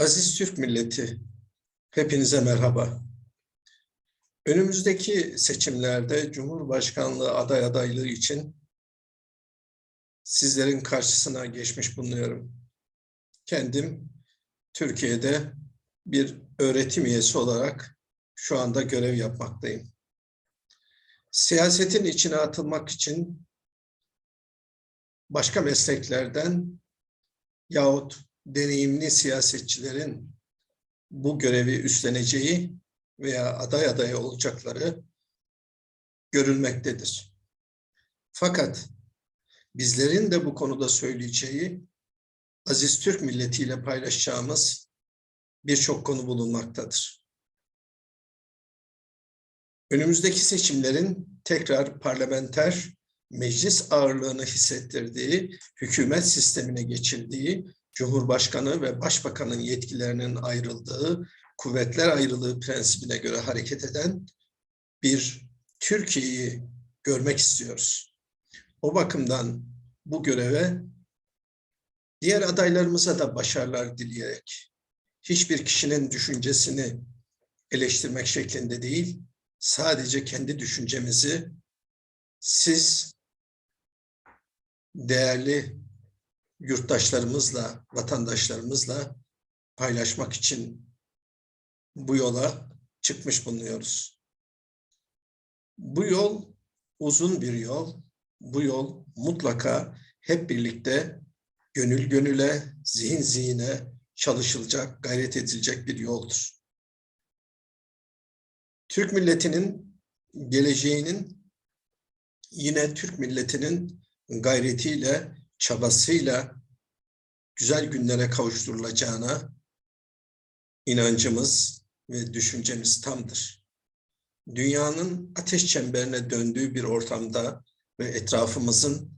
Aziz Türk milleti, hepinize merhaba. Önümüzdeki seçimlerde Cumhurbaşkanlığı aday adaylığı için sizlerin karşısına geçmiş bulunuyorum. Kendim Türkiye'de bir öğretim üyesi olarak şu anda görev yapmaktayım. Siyasetin içine atılmak için başka mesleklerden yahut deneyimli siyasetçilerin bu görevi üstleneceği veya aday adayı olacakları görülmektedir. Fakat bizlerin de bu konuda söyleyeceği aziz Türk milletiyle paylaşacağımız birçok konu bulunmaktadır. Önümüzdeki seçimlerin tekrar parlamenter meclis ağırlığını hissettirdiği, hükümet sistemine geçildiği, Cumhurbaşkanı ve Başbakanın yetkilerinin ayrıldığı, kuvvetler ayrılığı prensibine göre hareket eden bir Türkiye'yi görmek istiyoruz. O bakımdan bu göreve diğer adaylarımıza da başarılar dileyerek hiçbir kişinin düşüncesini eleştirmek şeklinde değil, sadece kendi düşüncemizi siz değerli yurttaşlarımızla, vatandaşlarımızla paylaşmak için bu yola çıkmış bulunuyoruz. Bu yol uzun bir yol. Bu yol mutlaka hep birlikte gönül gönüle, zihin zihine çalışılacak, gayret edilecek bir yoldur. Türk milletinin geleceğinin yine Türk milletinin gayretiyle, çabasıyla güzel günlere kavuşturulacağına inancımız ve düşüncemiz tamdır. Dünyanın ateş çemberine döndüğü bir ortamda ve etrafımızın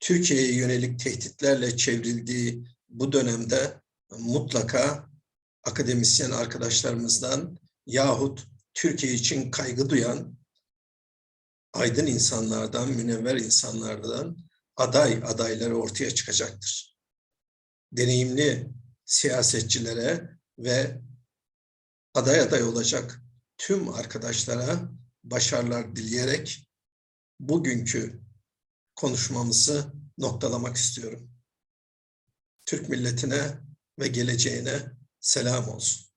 Türkiye'ye yönelik tehditlerle çevrildiği bu dönemde mutlaka akademisyen arkadaşlarımızdan yahut Türkiye için kaygı duyan aydın insanlardan, münevver insanlardan aday adayları ortaya çıkacaktır. Deneyimli siyasetçilere ve aday aday olacak tüm arkadaşlara başarılar dileyerek bugünkü konuşmamızı noktalamak istiyorum. Türk milletine ve geleceğine selam olsun.